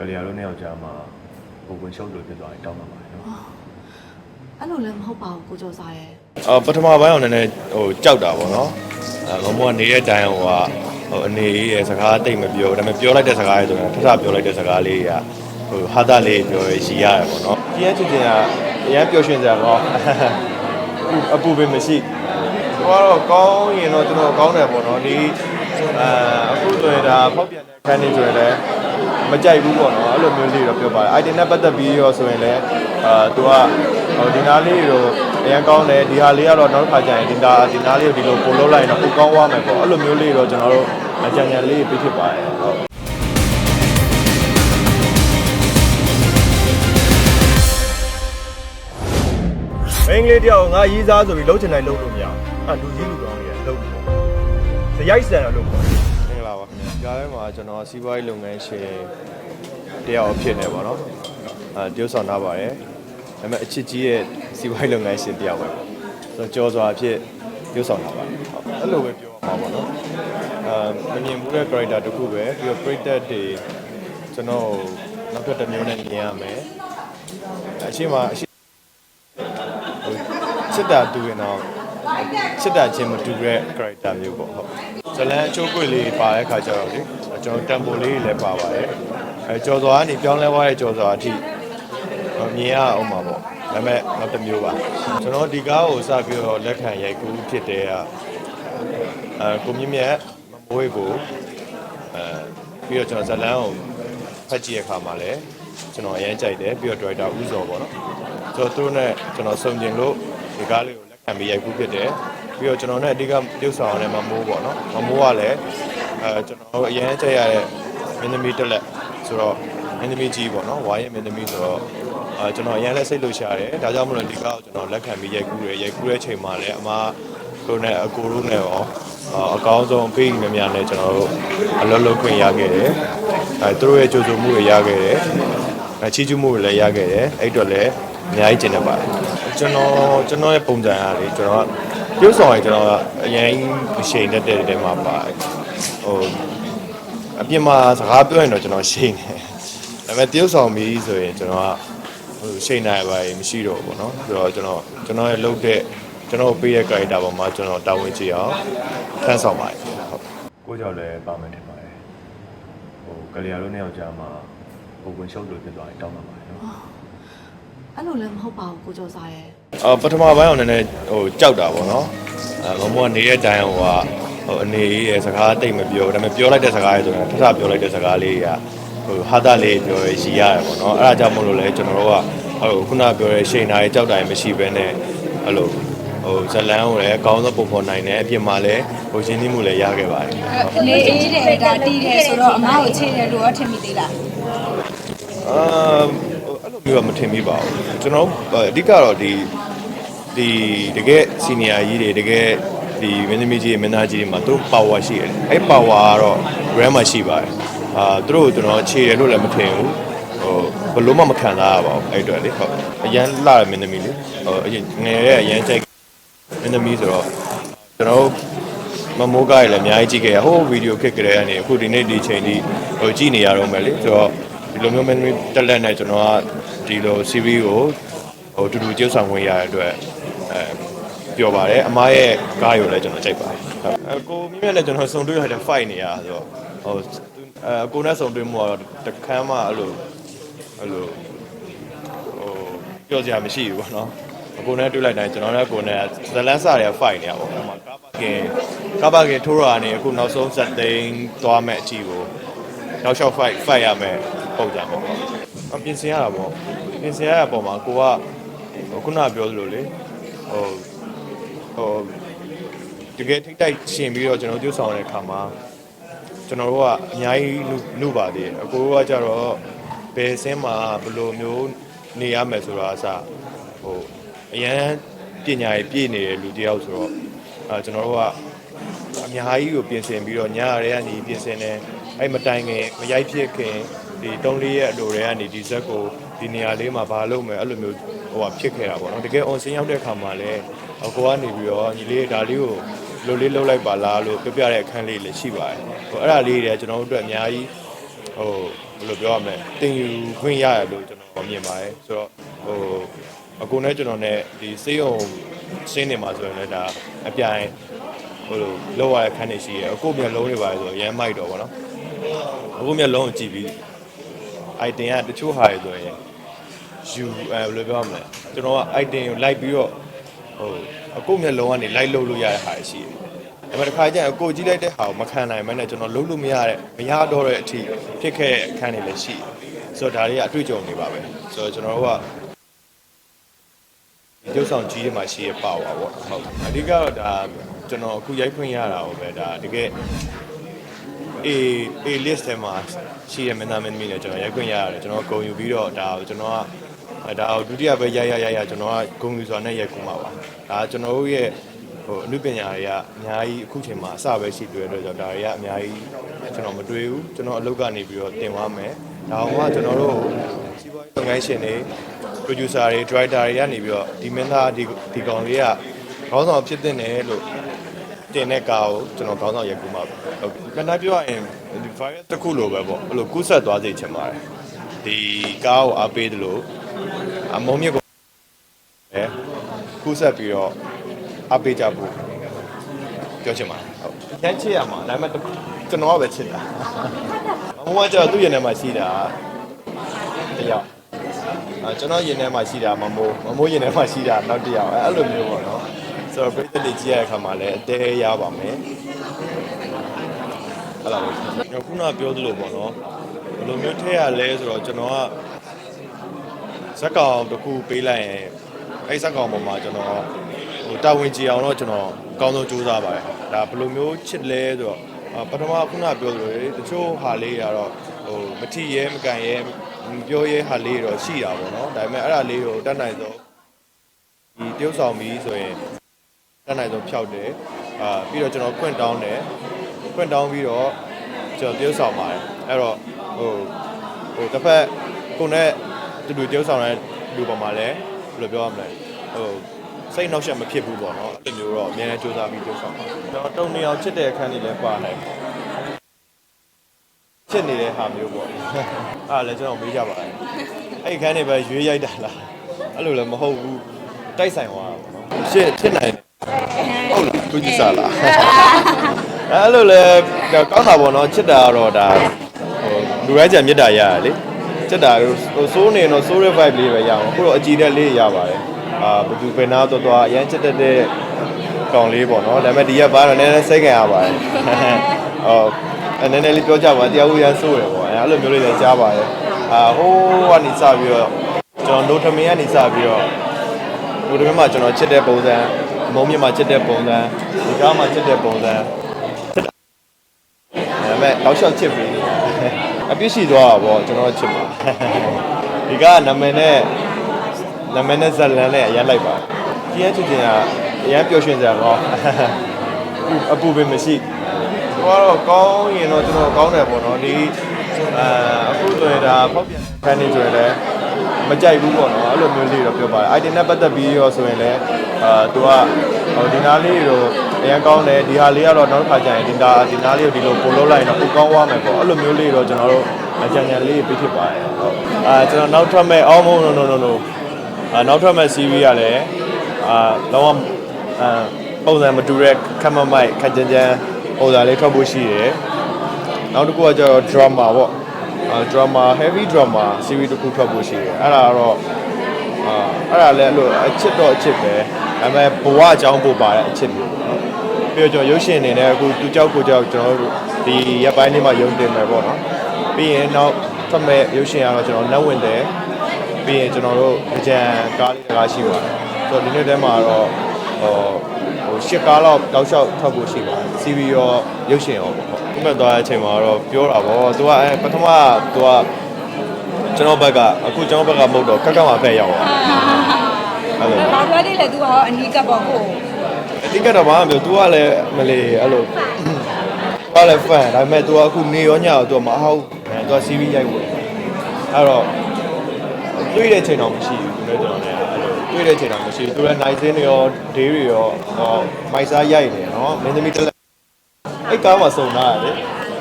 ကလျာတို့နှစ်ယောက်ကြားမှာဟိုဝင်ရှုပ်လို့ဖြစ်သွားရင်တောင်းပန်ပါတယ်နော်အဲ့လိုလည်းမဟုတ်ပါဘူးကိုကျော်စားရဲ့အော်ပထမပိုင်းအောင်နည်းနည်းဟိုကြောက်တာပေါ့နော်အဲမမောနေတဲ့တိုင်ဟိုကဟိုအနေရဲ့စကားတိတ်မပြောဒါပေမဲ့ပြောလိုက်တဲ့စကားရဲ့ဆိုရင်ထထပြောလိုက်တဲ့စကားလေးကဟိုဟာတာလေးပြောရရှိရတယ်ပေါ့နော်ကျင်းချင်ချင်ကအရန်ပျော်ရွှင်စရာကောင်းအပူပင်မရှိဟိုကတော့ကောင်းရင်တော့ကျွန်တော်ကောင်းတယ်ပေါ့နော်ဒီအဲအခုဆိုရင်ဒါဖောက်ပြန်တဲ့ခန်းနေဆိုရင်လည်း မကြိုက်ဘူးပေါ့နော်အဲ့လိုမျိုးလေးတော့ပြောပါတယ် item နဲ့ပတ်သက်ပြီးရောဆိုရင်လည်းအာသူကဟိုဒီနားလေးတော့အရင်ကောင်းတယ်ဒီဟာလေးကတော့နောက်တစ်ခါကျရင်ဒီနာဒီနားလေးကိုဒီလိုပို့လုပ်လိုက်ရင်တော့ပိုကောင်းသွားမယ်ပေါ့အဲ့လိုမျိုးလေးတော့ကျွန်တော်တို့အကြံဉာဏ်လေးပြဖြစ်ပါတယ်ဟုတ်မင်းကလေးတယောက်ငါရေးစားဆိုပြီးလှုပ်ချင်တိုင်းလှုပ်လို့မရဘူးအဲ့လူကြီးလူကောင်းတွေကလှုပ်ဘူးဇရိုက်စံတော့လှုပ် ကြားထဲမှာကျွန်တော်စီးပွားရေးလုပ်ငန်းရှင်တယောက်အဖြစ်နေပါတော့အဲတရုပ်ဆောင်ထားပါတယ်ဒါပေမဲ့အချစ်ကြီးရဲ့စီးပွားရေးလုပ်ငန်းရှင်တယောက်ပဲပေါ့ဆိုတော့ကြော်စွာအဖြစ်တရုပ်ဆောင်ထားပါတယ်ဟုတ်အဲ့လိုပဲပြောမှာပါတော့အဲမမြင်ဘူးတဲ့ character တစ်ခုပဲပြီးတော့ break တွေကျွန်တော်နောက်ထပ်တစ်မျိုးနဲ့မြင်ရမယ်အရှိမအရှိဟိုချစ်တာတူရင်တော့ ချစ်တာချင်းမတူတဲ့ character မျိုးပေါ့ဟုတ်ဇလန်အချိုးကွေလေးပါတဲ့ခါကျတော့လေကျွန်တော်တမ်ပိုလေးတွေလည်းပါပါတယ်အဲကြော်စွာကနေပြောင်းလဲသွားတဲ့ကြော်စွာအထိဟိုမြင်ရအောင်ပါပေါ့ဒါပေမဲ့နောက်တစ်မျိုးပါကျွန်တော်ဒီကားကိုစပြီးတော့လက်ခံရိုက်ကူးဖြစ်တဲ့ကအဲကိုမြင့်မြတ်မမိုးကိုအဲပြီးတော့ကျွန်တော်ဇလန်ကိုဖတ်ကြည့်ရခါမှာလည်းကျွန်တော်အရင်ကြိုက်တယ်ပြီးတော့ director ဦးစောပေါ့နော်ဆိုတော့သူတို့နဲ့ကျွန်တော်စုံကျင်လို့ဒီကားလေးကိုလက် ခံပြီးရိုက်ကူးဖြစ်တယ်ပြီးတော့ကျွန်တော်နဲ့အဓိကပြုတ်ဆောင်ရတဲ့မမိုးပေါ့နော်မမိုးကလည်းအဲကျွန်တော်အရင်ကြိုက်ရတဲ့မင်းသမီးတက်လက်ဆိုတော့မင်းသမီးကြီးပေါ့နော်ဝါရင်မင်းသမီးဆိုတော့အဲကျွန်တော်အရင်လည်းစိတ်လှုပ်ရှားတယ်ဒါကြောင့်မလို့ဒီကားကိုကျွန်တော်လက်ခံပြီးရိုက်ကူးတယ်ရိုက်ကူးတဲ့ချိန်မှာလည်းအမတို့နဲ့အကိုတို့နဲ့ရောအကောင်းဆုံးဖိများများနဲ့ကျွန်တော်တို့အလုပ်လုပ်ခွင့်ရခဲ့တယ်အဲသူတို့ရဲ့ကြိုးစုံမှုတွေရခဲ့တယ်အချီးကျူးမှုတွေလည်းရခဲ့တယ်အဲ့အတွက်လည်း အများကြီးကျင်နေပါတယ်ကျွန်တော်ကျွန်တော်ရဲ့ပုံစံအားလေကျွန်တော်ကပြုတ်ဆောင်ရင်ကျွန်တော်ကအရင်ရှိန်တတ်တဲ့တဲမှာပါတယ်ဟိုအပြင်မှာစကားပြောရင်တော့ကျွန်တော်ရှိန်တယ်ဒါပေမဲ့ပြုတ်ဆောင်ပြီးဆိုရင်ကျွန်တော်ကဟိုရှိန်နိုင်ပါရင်မရှိတော့ဘူးပေါ့နော်ဆိုတော့ကျွန်တော်ကျွန်တော်ရဲ့လုပ်တဲ့ကျွန်တော်ပေးတဲ့ character ပေါ်မှာကျွန်တော်တာဝန်ကြည့်အောင်ထမ်းဆောင်ပါတယ်ဟုတ်ကိုကြောင့်လည်းပါမယ်ထင်ပါတယ်ဟိုကလျာတို့နှစ်ယောက်ကြားမှာဟိုဝင်ရှုပ်လို့ဖြစ်သွားရင်တောင်းပန်ပါတယ်နော် အဲ့လိုလည်းမဟုတ်ပါဘူးကိုကျော်စားရဲ့အော်ပထမပိုင်းအောင်နည်းနည်းဟိုကြောက်တာပေါ့နော်အဲမမောနေတဲ့တိုင်ဟိုကဟိုအနေရဲ့စကားတိတ်မပြောဒါပေမဲ့ပြောလိုက်တဲ့စကားရဲ့ဆိုရင်ထထပြောလိုက်တဲ့စကားလေးကဟိုဟာတာလေးပြောရရှိရတယ်ပေါ့နော်အဲ့ဒါကြောင့်မို့လို့လဲကျွန်တော်တို့ကဟိုခုနပြောတဲ့ရှိန်နာရဲ့ကြောက်တာရဲ့မရှိဘဲနဲ့အဲ့လိုဟိုဇလန်းကိုလည်းအကောင်းဆုံးပုံဖော်နိုင်တယ်အပြင်မှာလည်းဟိုရင်းနှီးမှုလည်းရခဲ့ပါတယ်အနေအေးတယ်ဒါတီးတယ်ဆိုတော့အမကိုချိန်တယ်လို့ရောထင်မိသေးလားအာ အဲ့လိုမျိုးကမထင်မိပါဘူးကျွန်တော်အဓိကတော့ဒီဒီတကယ်စီနီယာကြီးတွေတကယ်ဒီမင်းသမီးကြီးမင်းသားကြီးတွေမှာသူတို့ power ရှိတယ်အဲ့ power ကတော့ grand မှာရှိပါတယ်အာသူတို့ကိုကျွန်တော်ခြေတယ်လို့လည်းမထင်ဘူးဟိုဘလို့မှမခံစားရပါဘူးအဲ့အတွက်လေဟုတ်အရန်လာတဲ့မင်းသမီးလေဟိုအရင်ငယ်တဲ့အရန်ကြိုက်မင်းသမီးဆိုတော့ကျွန်တော်မမိုးကားရလည်းအများကြီးကြည့်ခဲ့ရဟိုဗီဒီယိုခစ်ကြတဲ့ကနေအခုဒီနေ့ဒီချိန်ဒီဟိုကြည့်နေရတော့မယ်လေဆိုတော့ ဒီလိုမျိုးမင်းမင်းတက်လက်နဲ့ကျွန်တော်ကဒီလို CV ကိုဟိုတူတူကျုပ်ဆောင်ခွင့်ရတဲ့အတွက်အဲပျော်ပါတယ်အမားရဲ့ကားကိုလည်းကျွန်တော်ကြိုက်ပါတယ်ဟုတ်အကိုမြင့်မြတ်နဲ့ကျွန်တော်စုံတွေ့ရတဲ့ fight နေရဆိုတော့ဟိုအဲကိုနဲ့စုံတွေ့မှုကတော့တခမ်းမှအဲ့လိုအဲ့လိုဟိုပြောစရာမရှိဘူးပေါ့နော်အကိုနဲ့တွေ့လိုက်တိုင်းကျွန်တော်နဲ့ကိုနဲ့ဇလန်းစားတဲ့ fight နေရပါဘောအဲ့မှာကားပါကင်ကားပါကင်ထိုးရကနေအခုနောက်ဆုံးဇက်သိန်းသွားမဲ့အကြည့်ကိုနောက်လျှောက် fight fight ရမယ် ပုံကြမယ်ပေါ့အပြင်ဆင်ရတာပေါ့ပြင်ဆင်ရတဲ့ပုံမှာကိုကဟိုခုနကပြောသလိုလေဟိုဟိုတကယ်ထိတ်တိုက်ရှင်ပြီးတော့ကျွန်တော်ပြုဆောင်တဲ့အခါမှာကျွန်တော်တို့ကအများကြီးနှုနှုပါသေးတယ်အကိုကကြတော့ဘယ်ဆင်းမှာဘယ်လိုမျိုးနေရမယ်ဆိုတာအစဟိုအရန်ပညာရေးပြည့်နေတဲ့လူတစ်ယောက်ဆိုတော့အဲကျွန်တော်တို့ကအများကြီးကိုပြင်ဆင်ပြီးတော့ညရဲကနေပြင်ဆင်တယ်အဲ့မတိုင်ခင်မရိုက်ဖြစ်ခင် ဒီတုံးလေးရဲ့အလိုတွေကနေဒီဇက်ကိုဒီနေရာလေးမှာဘာလုပ်မယ်အဲ့လိုမျိုးဟိုဟာဖြစ်ခဲ့တာပေါ့နော်တကယ် on scene ရောက်တဲ့အခါမှာလည်းအကိုကနေပြီးတော့ညီလေးဒါလေးကိုလိုလေးလှုပ်လိုက်ပါလားလို့ပြောပြတဲ့အခန်းလေးလည်းရှိပါတယ်ဟိုအဲ့ဒါလေးတွေကကျွန်တော်တို့အတွက်အများကြီးဟဟိုဘယ်လိုပြောရမလဲတင်ယူခွင့်ရတယ်လို့ကျွန်တော်မြင်ပါတယ်ဆိုတော့ဟိုအကူနဲ့ကျွန်တော်နဲ့ဒီစေးရုံရှင်းနေမှာဆိုရင်လည်းဒါအပြိုင်ဟိုလိုလောက်ရတဲ့ခန်းနေရှိရအကူမျက်လုံးတွေပါဆိုရမ်းမိုက်တော့ဗောနော်အကူမျက်လုံးကိုကြည့်ပြီး item ကတချို့ဟာတွေဆိုရင်ယူအဲဘယ်လိုပြောရမလဲကျွန်တော်က item ကိုလိုက်ပြီးတော့ဟိုအကုတ်မျက်လုံးကနေလိုက်လုပ်လို့ရတဲ့ဟာတွေရှိတယ်။ဒါပေမဲ့တစ်ခါကျရင်အကုတ်ကြီးလိုက်တဲ့ဟာကိုမခံနိုင်မနဲ့ကျွန်တော်လုပ်လို့မရတဲ့မရတော့တဲ့အထိဖြစ်ခဲ့တဲ့အခန်းတွေလည်းရှိတယ်။ဆိုတော့ဒါတွေကအတွေ့အကြုံတွေပါပဲ။ဆိုတော့ကျွန်တော်တို့ကဒီရုပ်ဆောင်ကြီးတွေမှာရှိရပါပါပေါ့။ဟုတ်။အဓိကတော့ဒါကျွန်တော်အခုရိုက်ခွင့်ရတာကိုပဲဒါတကယ် A A list ထဲမှာရှိရမင်းသားမင်းသမီးနဲ့ကျွန်တော်ရိုက်ခွင့်ရရတယ်ကျွန်တော်ဂုံယူပြီးတော့ဒါကိုကျွန်တော်ကအဲဒါကိုဒုတိယပဲရရရရကျွန်တော်ကဂုံယူစွာနဲ့ရိုက်ခွင့်ပါပါဒါကျွန်တော်တို့ရဲ့ဟိုအမှုပညာတွေကအများကြီးအခုချိန်မှာအစပဲရှိတွေ့တဲ့အတွက်ကြောင့်ဒါတွေကအများကြီးကျွန်တော်မတွေ့ဘူးကျွန်တော်အလုပ်ကနေပြီးတော့တင်သွားမယ်ဒါအောင်ကကျွန်တော်တို့စီးပွားရေးလုပ်ငန်းရှင်တွေ producer တွေ director တွေကနေပြီးတော့ဒီမင်းသားဒီဒီကောင်လေးကခေါင်းဆောင်ဖြစ်တဲ့နယ်လို့ တင်တဲ့ကားကိုကျွန်တော်ခေါင်းဆောင်ရိုက်ကူမှာပဲဟုတ်ကဲ့ခဏပြောရရင်ဒီ virus တစ်ခုလိုပဲပေါ့အဲ့လိုကူးဆက်သွားစေချင်ပါတယ်ဒီကားကိုအားပေးတယ်လို့အမုံမြစ်ကိုအဲကူးဆက်ပြီးတော့အားပေးကြဖို့ပြောချင်ပါတယ်ဟုတ်ချမ်းချစ်ရမှာဒါပေမဲ့တစ်ခုကျွန်တော်ကပဲချစ်တာအမုံကကျတော့သူ့ရင်ထဲမှာရှိတာတယောက်အဲကျွန်တော်ရင်ထဲမှာရှိတာမမိုးမမိုးရင်ထဲမှာရှိတာနောက်တစ်ယောက်အဲအဲ့လိုမျိုးပေါ့နော် ဆိုတော့ပြည်သက်တွေကြည့်ရတဲ့အခါမှာလည်းအတဲရပါမယ်အဲ့လိုမျိုးခုနပြောသလိုပေါ့နော်ဘယ်လိုမျိုးထည့်ရလဲဆိုတော့ကျွန်တော်ကဇက်ကောင်တစ်ခုပေးလိုက်ရင်အဲ့ဇက်ကောင်ပေါ်မှာကျွန်တော်ဟိုတာဝန်ကြည်အောင်တော့ကျွန်တော်အကောင်းဆုံးကြိုးစားပါတယ်ဒါဘယ်လိုမျိုးချစ်လဲဆိုတော့အာပထမခုနပြောသလိုလေတချို့ဟာလေးကတော့ဟိုမထီရဲမကန်ရဲမပြောရဲဟာလေးတော့ရှိတာပေါ့နော်ဒါပေမဲ့အဲ့ဒါလေးကိုတတ်နိုင်ဆုံးဒီတရုပ်ဆောင်ပြီးဆိုရင် တတ်နိုင်ဆုံးဖြောက်တယ်အာပြီးတော့ကျွန်တော်ခွင့်တောင်းတယ်ခွင့်တောင်းပြီးတော့ကျွန်တော်တရုပ်ဆောင်ပါတယ်အဲ့တော့ဟိုဟိုတစ်ဖက်ကိုနဲ့တူတူတရုပ်ဆောင်တဲ့လူပေါ်မှာလည်းဘယ်လိုပြောရမလဲဟိုစိတ်နှောက်ယှက်မဖြစ်ဘူးပေါ့နော်အဲ့လိုမျိုးတော့အများနဲ့စူးစမ်းပြီးတရုပ်ဆောင်ပါကျွန်တော်တုံနေအောင်ချစ်တဲ့အခန်းကြီးလည်းပါနိုင်တယ်ချစ်နေတဲ့ဟာမျိုးပေါ့အဲ့ဒါလည်းကျွန်တော်မေးကြပါတယ်အဲ့ဒီခန်းနေပဲရွေးရိုက်တာလားအဲ့လိုလည်းမဟုတ်ဘူးတိုက်ဆိုင်သွားတာပေါ့နော်ရှစ်ဖြစ်နိုင်တယ် ဟုတ်လားသူကြည့်စားလားအဲ့လိုလေကောင်းတာပေါ့နော်ချစ်တာကတော့ဒါဟိုလူရိုင်းကြံမြတ်တာရရလေချစ်တာဟိုစိုးနေတော့စိုး revive လေးပဲရအောင်အခုတော့အကြည်တက်လေးရပါတယ်အာဘသူပဲနာတော့တော့အရန်ချစ်တတ်တဲ့ကောင်လေးပေါ့နော်ဒါပေမဲ့ဒီရက်ပါတော့နည်းနည်းစိတ်ခံရပါတယ်ဟုတ်အဲနည်းနည်းလေးပြောကြပါတရားဦးရန်စိုးတယ်ပေါ့အဲ့လိုမျိုးလေးလည်းကြားပါတယ်အာဟိုးကနေစပြီးတော့ကျွန်တော်ဒိုထမင်းကနေစပြီးတော့ဟိုဒီမှာကျွန်တော်ချစ်တဲ့ပုံစံ မုံမြင့်မှာချစ်တဲ့ပုံစံဒီကားမှာချစ်တဲ့ပုံစံချစ်တာဒါပေမဲ့တောက်လျှောက်ချစ်ပြီးနေတာအပြစ်ရှိသွားတာပေါ့ကျွန်တော်ချစ်ပါဒီကားကနာမည်နဲ့နာမည်နဲ့ဇက်လန်နဲ့အရင်လိုက်ပါကြီးရဲ့ချစ်ချင်ကအရင်ပျော်ရွှင်စရာကောင်းအပူပင်မရှိဟိုကတော့ကောင်းရင်တော့ကျွန်တော်ကောင်းတယ်ပေါ့နော်ဒီအာအခုဆိုရင်ဒါဖောက်ပြန်ခန်းနေဆိုရင်လည်းမကြိုက်ဘူးပေါ့နော်အဲ့လိုမျိုးလေးတော့ပြောပါတယ် item နဲ့ပတ်သက်ပြီးရောဆိုရင်လည်း အာသူကဟိုဒီနားလေးတော့အရင်ကောင်းတယ်ဒီဟာလေးကတော့နောက်တစ်ခါကျရင်ဒီနာဒီနားလေးကိုဒီလိုပို့လို့လိုက်ရင်တော့ပိုကောင်းသွားမယ်ပေါ့အဲ့လိုမျိုးလေးတော့ကျွန်တော်တို့အကြံဉာဏ်လေးပြဖြစ်ပါတယ်ဟုတ်အာကျွန်တော်နောက်ထွက်မဲ့အော်မို့ no no no no အာနောက်ထွက်မဲ့ series ကလည်းအာလောကအာပုံစံမတူတဲ့ခက်မမိုက်ခက်ကြမ်းကြမ်းပုံစံလေးထွက်ဖို့ရှိတယ်နောက်တစ်ခုကကျတော့ drama ပေါ့အာ drama heavy drama series တစ်ခုထွက်ဖို့ရှိတယ်အဲ့ဒါကတော့အာအဲ့ဒါလည်းအဲ့လိုအချစ်တော့အချစ်ပဲ ဒါပေမဲ့ဘဝအကြောင်းပို့ပါတဲ့အချစ်မျိုးပေါ့နော်ပြီးတော့ကျွန်တော်ရုပ်ရှင်အနေနဲ့အခုသူကြောက်ကိုကြောက်ကျွန်တော်တို့ဒီရက်ပိုင်းလေးမှာယုံတင်မယ်ပေါ့နော်ပြီးရင်နောက်ဖတ်မဲ့ရုပ်ရှင်ကတော့ကျွန်တော်လက်ဝင်တယ်ပြီးရင်ကျွန်တော်တို့အကြံကားလေးတကားရှိပါတယ်ဆိုတော့ဒီနေ့တည်းမှာတော့ဟိုဟိုရှစ်ကားလောက်တောက်လျှောက်ထွက်ဖို့ရှိပါတယ် CV ရောရုပ်ရှင်ရောပေါ့ဟုတ်ဒီမဲ့သွားတဲ့အချိန်မှာတော့ပြောတာပေါ့သူကအဲပထမသူကကျွန်တော်ဘက်ကအခုကျွန်တော်ဘက်ကမဟုတ်တော့ကက်ကမှာဖက်ရောက်သွား အဲ့လို ဘာပြောနေလဲသူကတော့အနီးကပ်ပေါ့ကို အတိကတော့ဘာမှမပြော तू ကလည်းမလေးအဲ့လို तू ကလည်း fan ဒါပေမဲ့ तू ကအခုနေရောညရော तू မဟုတ်အဲ तू က CV ရိုက်ဝင်အဲ့တော့တွေ့တဲ့ချိန်တော့မရှိဘူးသူလည်းကျွန်တော်လည်းအဲ့လိုတွေ့တဲ့ချိန်တော့မရှိဘူးသူလည်းနိုင်စင်းတွေရောဒေးတွေရောဟောမိုက်စားရိုက်နေနော်မင်းသမီးတက်လက်အဲ့ကားမှာစုံလာရတယ်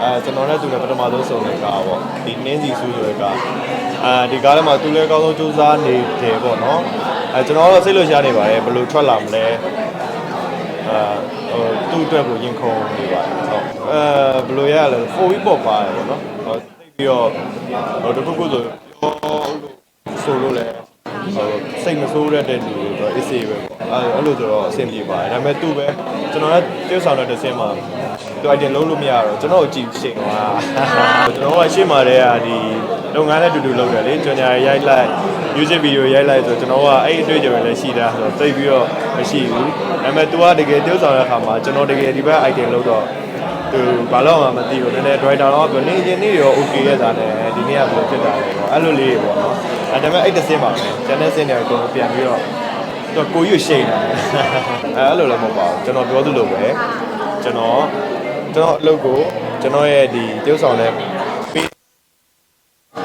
အဲ အဲကျွန်တော်နဲ့သူနဲ့ပထမဆုံးဆုံတဲ့ကားပေါ့ဒီနင်းစီဆူဆိုတဲ့ကားအဲဒီကားထဲမှာသူလည်းအကောင်းဆုံးစူးစမ်းနေတယ်ပေါ့နော် အဲကျွန်တော်တော့စိတ်လို့ရှားနေပါတယ်ဘယ်လိုထွက်လာမလဲအဲဟိုသူ့အတွက်ကိုရင်ခုန်နေပါတယ်ဟုတ်အဲဘယ်လိုရလဲ4 week ပေါ့ပါတယ်ပေါ့နော်ဟိုသိပြီးတော့ဟိုတခုခုဆိုဆိုလို့လဲဟိုစိတ်မဆိုးရတဲ့လူတွေတော့ essay ပဲပေါ့အဲအဲ့လိုဆိုတော့အဆင်ပြေပါတယ်ဒါပေမဲ့သူ့ပဲကျွန်တော်လည်း tiêu ဆောင်တဲ့တစ်ဆင်းမှာသူ item လုံးလို့မရတော့ကျွန်တော်ကိုကြည့်ချိန်သွားကျွန်တော်ကရှေ့မှာတည်းကဒီလုပ်ငန်းနဲ့တူတူလုပ်တယ်လေကျွန်တော်ရိုက်လိုက် music video ရိုက်လိုက်ဆိုကျွန်တော်ကအဲ့အတွေ့အကြုံတွေလည်းရှိတာဆိုတော့သိပြီးတော့မရှိဘူးဒါပေမဲ့ तू ကတကယ် tiêu ဆောင်တဲ့အခါမှာကျွန်တော်တကယ်ဒီဘက် item လုပ်တော့သူဘာလို့မှမသိဘူးနည်းနည်း driver တော့ပြောနေချင်းနေရော okay ရဲ့သားနဲ့ဒီနေ့ကဘယ်လိုဖြစ်တာလဲပေါ့အဲ့လိုလေးပေါ့နော်အဲဒါပေမဲ့အဲ့တစ်စင်းပါပဲကျန်တဲ့စင်းတွေကတော့ပြန်ပြီးတော့သူကိုရွှေရှိန်တာအဲအဲ့လိုလည်းမဟုတ်ပါဘူးကျွန်တော်ပြောသလိုပဲကျွန်တော်ကျွန်တော်အလုပ်ကိုကျွန်တော်ရဲ့ဒီ tiêu ဆောင်တဲ့ပေး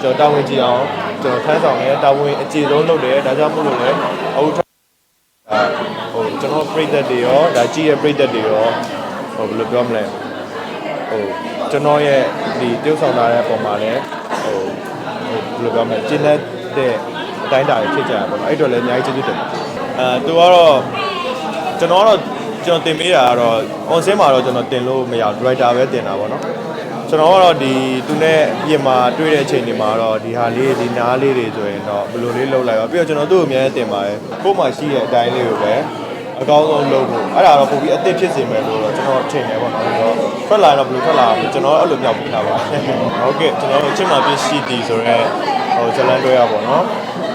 ကျွန်တော်တာဝန်ကြည့်အောင်ကျွန်တော်ထမ်းဆောင်ရဲတာဝန်အခြေဆုံးလုပ်တယ်ဒါကြောင့်မို့လို့လည်းအခုထအာဟိုကျွန်တော်ပြိသက်တွေရောဒါကြည့်ရပြိသက်တွေရောဟိုဘယ်လိုပြောမလဲဟိုကျွန်တော်ရဲ့ဒီပြုဆောင်လာတဲ့ပုံမှာလည်းဟိုဟိုဘယ်လိုပြောမလဲကျင်းတဲ့အတိုင်းတာတွေဖြစ်ကြရပါတော့အဲ့တော့လည်းအများကြီးကျေးဇူးတင်ပါတယ်အဲသူကတော့ကျွန်တော်ကတော့ကျွန်တော်တင်ပေးတာကတော့ on scene မှာတော့ကျွန်တော်တင်လို့မရဘူး writer ပဲတင်တာပေါ့နော် ကျွန်တော်ကတော့ဒီသူနဲ့ပြင်မာတွေ့တဲ့အချိန်တွေမှာတော့ဒီဟာလေးဒီနားလေးတွေဆိုရင်တော့ဘယ်လိုလေးလုပ်လိုက်ပါပြီးတော့ကျွန်တော်သူ့ကိုအများကြီးတင်ပါတယ်ကို့မှာရှိတဲ့အတိုင်းလေးကိုပဲအကောင်းဆုံးလုပ်ဖို့အဲ့ဒါတော့ပုံပြီးအသစ်ဖြစ်စေမယ်လို့တော့ကျွန်တော်ထင်တယ်ပေါ့နော်ဆိုတော့ထွက်လာတော့ဘယ်လိုထွက်လာမလဲကျွန်တော်အဲ့လိုမြောက်ပြီးထားပါဟုတ်ကဲ့ကျွန်တော်အချင်းမှာပြရှိတီဆိုတော့ဟိုဇလန်တွဲရပါတော့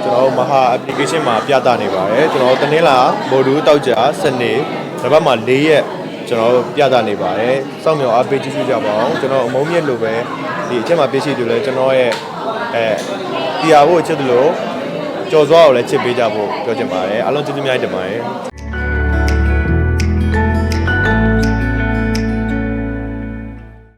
ကျွန်တော်မဟာ application မှာပြသနေပါတယ်ကျွန်တော်တနင်္လာမိုဒူတောက်ကြစနေတစ်ပတ်မှာ၄ရက် ကျွန်တော်ပြသနေပါတယ်။စောင့်မျှော်အားပေးကြည့်ကြပါအောင်။ကျွန်တော်အမုံမြင့်လိုပဲဒီအချက်မှာပြည့်ရှိသူလဲကျွန်တော်ရဲ့အဲတရားဖို့အချက်တလို့ကြော်စွားကိုလည်းချစ်ပေးကြဖို့ပြောချင်ပါတယ်။အားလုံးကျေးဇူးများတင်ပါတယ်။